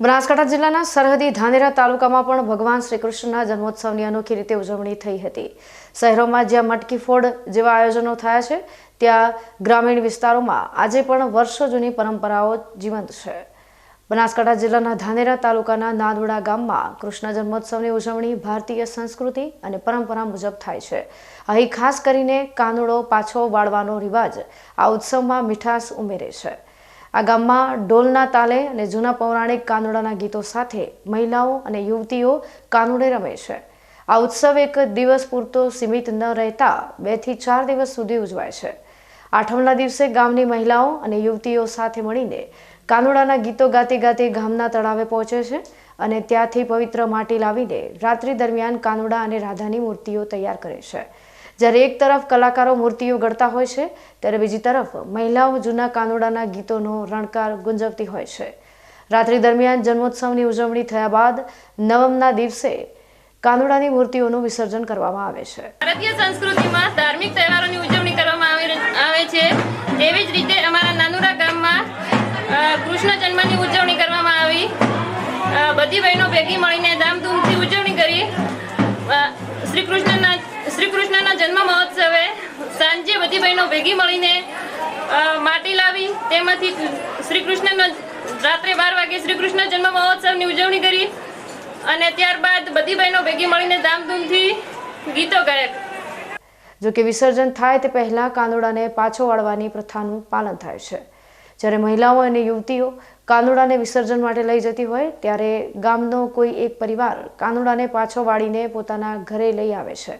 બનાસકાંઠા જિલ્લાના સરહદી ધાનેરા તાલુકામાં પણ ભગવાન શ્રી કૃષ્ણના જન્મોત્સવની અનોખી રીતે ઉજવણી થઈ હતી. શહેરોમાં જ્યાં મટકી ફોડ જેવા આયોજનો થયા છે, ત્યાં ગ્રામીણ વિસ્તારોમાં આજે પણ વર્ષો જૂની પરંપરાઓ જીવંત છે. બનાસકાંઠા જિલ્લાના ધાનેરા તાલુકાના નાદવડા ગામમાં કૃષ્ણ જન્મોત્સવની ઉજવણી ભારતીય સંસ્કૃતિ અને પરંપરા મુજબ થાય છે. અહીં ખાસ કરીને કાનુડો, પાછો વાળવાનો રિવાજ આ ઉત્સવમાં મીઠાશ ઉમેરે છે. આ ગામમાં ઢોલના તાલે અને જૂના પૌરાણિક કાનુડાના ગીતો સાથે મહિલાઓ અને યુવતીઓ કાનુડે રમે છે. આ ઉત્સવ એક દિવસ પૂરતો સીમિત ન રહેતા બેથી ચાર દિવસ સુધી ઉજવાય છે. આઠમના દિવસે ગામની મહિલાઓ અને યુવતીઓ સાથે મળીને કાનુડાના ગીતો ગાતી ગાતી ગામના તળાવે પહોંચે છે અને ત્યાંથી પવિત્ર માટી લાવીને રાત્રિ દરમિયાન કાનુડા અને રાધાની મૂર્તિઓ તૈયાર કરે છે. જ્યારે એક તરફ કલાકારો મૂર્તિઓ ઘડતા હોય છે, ત્યારે બીજી તરફ મહિલાઓ જૂના કાનોડાના ગીતોનો રણકાર ગુંજવતી હોય છે. રાત્રિ દરમિયાન જન્મોત્સવની ઉજવણી થયા બાદ નવમના દિવસે કાનુડાની મૂર્તિઓનું વિસર્જન કરવામાં આવે છે. ભારતીય સંસ્કૃતિમાં ધાર્મિક તહેવારોની ઉજવણી કરવામાં આવે છે. તેવી જ રીતે અમારા નાનુરા ગામમાં કૃષ્ણ જન્મની ઉજવણી કરવામાં આવી. બધી બહેનો ભેગી મળીને ધામધૂમથી ઉજવણી કરી. શ્રી કૃષ્ણના શ્રી કૃષ્ણના જન્મ મહોત્સવે સાંજે બધી બહેનો ભેગી મળીને માટી લાવી, તેમાંથી શ્રી કૃષ્ણનો રાત્રે બાર વાગે શ્રી કૃષ્ણ જન્મ મહોત્સવની ઉજવણી કરી અને ત્યારબાદ બધી બહેનો ભેગી મળીને ધામધૂમથી ગીતો ગાયા. જો કે વિસર્જન થાય તે પહેલા કાનુડાને પાછો વાળવાની પ્રથાનું પાલન થાય છે. જ્યારે મહિલાઓ અને યુવતીઓ કાનુડાને વિસર્જન માટે લઈ જતી હોય, ત્યારે ગામનો કોઈ એક પરિવાર કાનુડાને પાછો વાળીને પોતાના ઘરે લઈ આવે છે.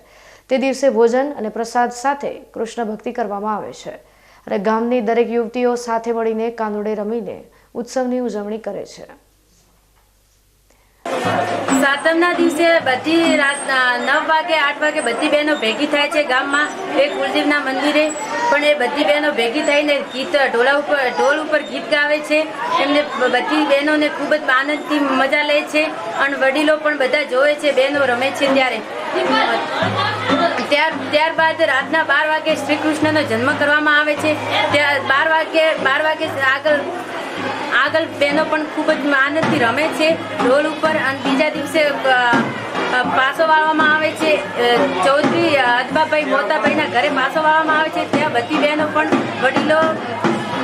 તે દિવસે ભોજન અને પ્રસાદ સાથે કૃષ્ણ ભક્તિ કરવામાં આવે છે અને ગામની દરેક યુવતીઓ સાથે મળીને કાનુડે રમીને ઉત્સવની ઉજવણી કરે છે. સાતમના દિવસે બધી રાત નવ વાગે, આઠ વાગે બધી બહેનો ભેગી થાય છે ગામમાં. એક કુલદેવના મંદિરે પણ એ બધી બહેનો ભેગી થઈને ગીત, ઢોલા ઉપર, ઢોલ ઉપર ગીત ગાવે છે. એમને બધી બહેનોને ખૂબ જ આનંદથી મજા લે છે. અને વડીલો પણ બધા જોવે છે, બહેનો રમે છે ત્યારે. ત્યાર, ત્યારબાદ રાતના બાર વાગે શ્રી કૃષ્ણનો જન્મ કરવામાં આવે છે. ત્યાં બાર વાગે બાર વાગે આગળ આગળ બહેનો પણ ખૂબ જ આનંદથી રમે છે. ઢોલ ઉપર અને બીજા દિવસે પાસો વાળવામાં આવે છે. ચૌધરી અદબાભાઈ મોતાભાઈના ઘરે પાસો વાળવામાં આવે છે. ત્યાં બધી બહેનો પણ, વડીલો,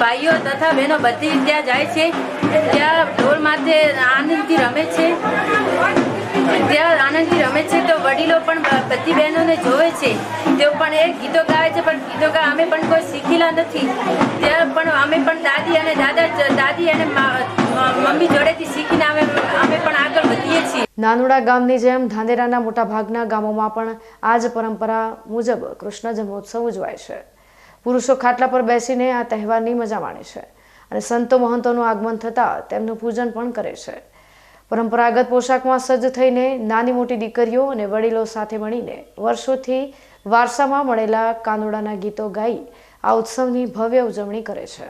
ભાઈઓ તથા બહેનો બધી ત્યાં જાય છે. ત્યાં ઢોલ માથે આનંદથી રમે છે. ત્યાં આનંદથી રમે છે તો વડીલો પણ બધી બધી બહેનોને જોવે છે. તેઓ પણ એ ગીતો ગાવે છે, પણ ગીતો ગાય અમે પણ કોઈ શીખેલા નથી. ત્યાં પણ અમે પણ દાદી અને દાદા દાદી અને મમ્મી જોડેથી શીખીને અમે અમે પણ આગળ વધીએ છીએ. નાનુડા ગામની જેમ ધાંધેરાના મોટા ભાગના ગામોમાં પણ આ જ પરંપરા મુજબ કૃષ્ણ જન્મોત્સવ ઉજવાય છે. પુરુષો ખાટલા પર બેસીને આ તહેવારની મજા માણે છે અને સંતો મહંતોનું આગમન થતાં તેમનું પૂજન પણ કરે છે. પરંપરાગત પોશાકમાં સજ્જ થઈને નાની મોટી દીકરીઓ અને વડીલો સાથે મળીને વર્ષોથી વારસામાં મળેલા કાનોડાના ગીતો ગાઈ આ ઉત્સવની ભવ્ય ઉજવણી કરે છે.